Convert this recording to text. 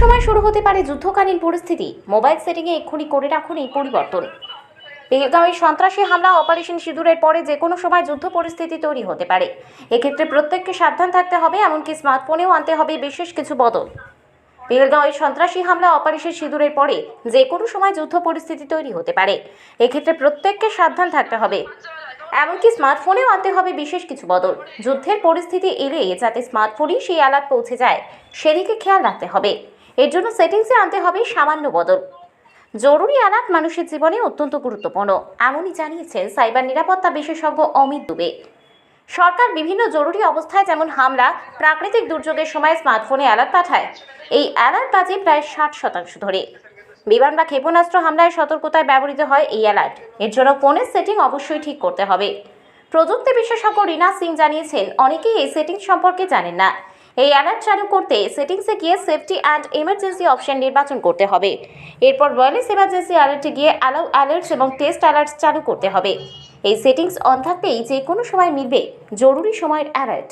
সময় শুরু হতে পারে যুদ্ধকালীন পরিস্থিতি। মোবাইল সেটিংয়ে এক্ষুনি করে রাখুন এই পরিবর্তন। পেহেলগাঁওয়ে সন্ত্রাসী হামলা, অপারেশন সিঁদুরের পরে যে কোনো সময় যুদ্ধ পরিস্থিতি তৈরি হতে পারে। এক্ষেত্রে প্রত্যেককে সাবধান থাকতে হবে, এমনকি স্মার্টফোনেও আনতে হবে বিশেষ কিছু বদল। পেহেলগাঁওয়ে সন্ত্রাসী হামলা, অপারেশন সিঁদুরের পরে যে কোনো সময় যুদ্ধ পরিস্থিতি তৈরি হতে পারে। এক্ষেত্রে প্রত্যেককে সাবধান থাকতে হবে, এমনকি স্মার্টফোনেও আনতে হবে বিশেষ কিছু বদল। যুদ্ধের পরিস্থিতি এলে যাতে স্মার্টফোনেই সেই আলাপ পৌঁছে যায়, সেদিকে খেয়াল রাখতে হবে। এর জন্য সেটিংসে আনতে হবে সামান্য বদল। জরুরি অ্যালার্ট মানুষের জীবনে অত্যন্ত গুরুত্বপূর্ণ, এমনই জানিয়েছেন সাইবার নিরাপত্তা বিশেষজ্ঞ অমিত দুবে। সরকার বিভিন্ন জরুরি অবস্থায় যেমন হামলা, প্রাকৃতিক দুর্যোগের সময় স্মার্টফোনে অ্যালার্ট পাঠায়। এই অ্যালার্ট বাজে প্রায় ষাট শতাংশ ধরে। বিমান বা ক্ষেপণাস্ত্র হামলায় সতর্কতায় ব্যবহৃত হয় এই অ্যালার্ট এর জন্য ফোনের সেটিং অবশ্যই ঠিক করতে হবে। প্রযুক্তি বিশেষজ্ঞ রিনা সিং জানিয়েছেন, অনেকেই এই সেটিং সম্পর্কে জানেন না। এই অ্যালার্ট চালু করতে সেটিংসে গিয়ে সেফটি অ্যান্ড এমার্জেন্সি অপশন নির্বাচন করতে হবে। এরপর ওয়ারলেস এমার্জেন্সি অ্যালার্টে গিয়ে অ্যালাউ অ্যালার্টস এবং টেস্ট অ্যালার্টস চালু করতে হবে। এই সেটিংস অন থাকতেই যে কোনো সময় মিলবে। জরুরি সময়ের অ্যালার্ট